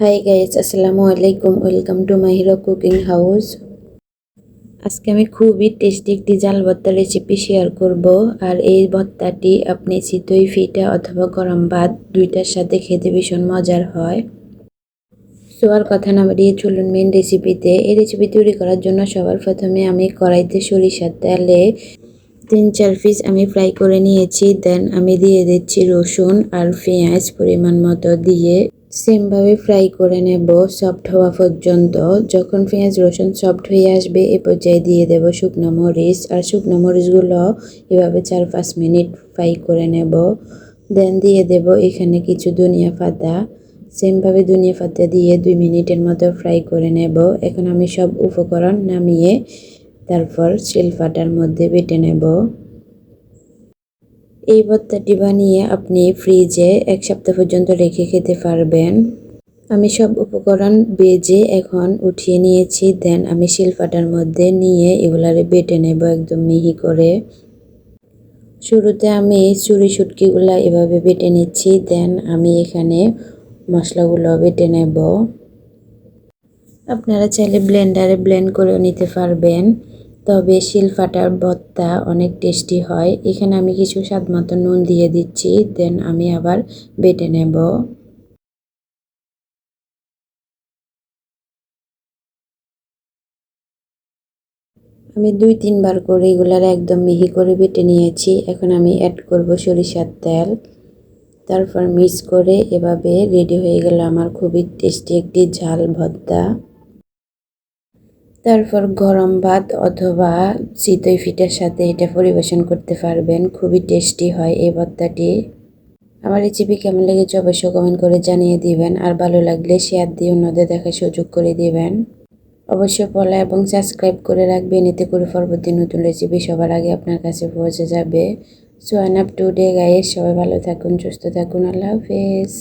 High guys আসসালামু আলাইকুম welcome to my hero cooking house আজকে আমি খুবই টেস্টি একটি জাল ভর্তা রেসিপি শেয়ার করব। আর এই ভর্তাটি আপনি চিতই, ফিটা অথবা গরম ভাত দুইটার সাথে খেতে ভীষণ মজার হয়। সো আর কথা না বাড়িয়ে চলুন মেন রেসিপিতে এই রেসিপি তৈরি করার জন্য সবার প্রথমে আমি কড়াইতে সরিষার তেলে তিন, চার পিস আমি ফ্রাই করে নিয়েছি। দেন আমি দিয়ে দিচ্ছি রসুন আর পেঁয়াজ পরিমাণ মতো দিয়ে সেমভাবে ফ্রাই করে নেব সফট হওয়া পর্যন্ত। যখন পেঁয়াজ, রসুন সফট হয়ে আসবে, এ পর্যায়ে দিয়ে দেব শুকনো মরিচ। আর শুকনো মরিচগুলো এভাবে চার পাঁচ মিনিট ফ্রাই করে নেব। দেন দিয়ে দেব এখানে কিছু ধনিয়া পাতা। সেমভাবে ধনিয়া পাতা দিয়ে দুই মিনিটের মতো ফ্রাই করে নেব। এখন আমি সব উপকরণ নামিয়ে তারপর শিলপাটার মধ্যে বেটে নেব। এই ভর্তাটি বানিয়ে আপনি ফ্রিজে এক সপ্তাহ পর্যন্ত রেখে খেতে পারবেন। আমি সব উপকরণ বেজে এখন উঠিয়ে নিয়েছি। দেন আমি শিলপাটার মধ্যে নিয়ে এগুলারে বেটে নেব একদম মিহি করে। শুরুতে আমি চুরি সুটকিগুলা এভাবে বেটে নিচ্ছি। দেন আমি এখানে মশলাগুলো বেটে নেব। আপনারা চাইলে ব্লেন্ডারে ব্লেন্ড করেও নিতে পারবেন। তবে শিলফাটার ভর্তা অনেক টেস্টি হয়। এখানে আমি কিছু স্বাদ মতো নুন দিয়ে দিচ্ছি, দেন আমি আবার বেটে নেব। আমি দুই তিনবার করে এগুলার একদম মিহি করে বেটে নিয়েছি। এখন আমি অ্যাড করব সরিষার তেল। তারপর মিক্স করে এভাবে রেডি হয়ে গেল আমার খুবই টেস্টি একটি ঝাল ভর্তা তারপর গরম ভাত অথবা চিতই ফিটার সাথে এটা পরিবেশন করতে পারবেন। খুবই টেস্টি হয় এই ভর্তাটি। আমার রেসিপি কেমন লেগেছে অবশ্যই কমেন্ট করে জানিয়ে দিবেন। আর ভালো লাগলে শেয়ার দিয়ে অন্যদের দেখার সুযোগ করে দিবেন। অবশ্যই ফলো এবং সাবস্ক্রাইব করে রাখবেন। এতে করে পরবর্তী নতুন রেসিপি সবার আগে আপনার কাছে পৌঁছে যাবে। So up today guys সবাই ভালো থাকুন, সুস্থ থাকুন, আল্লাহ হাফেজ।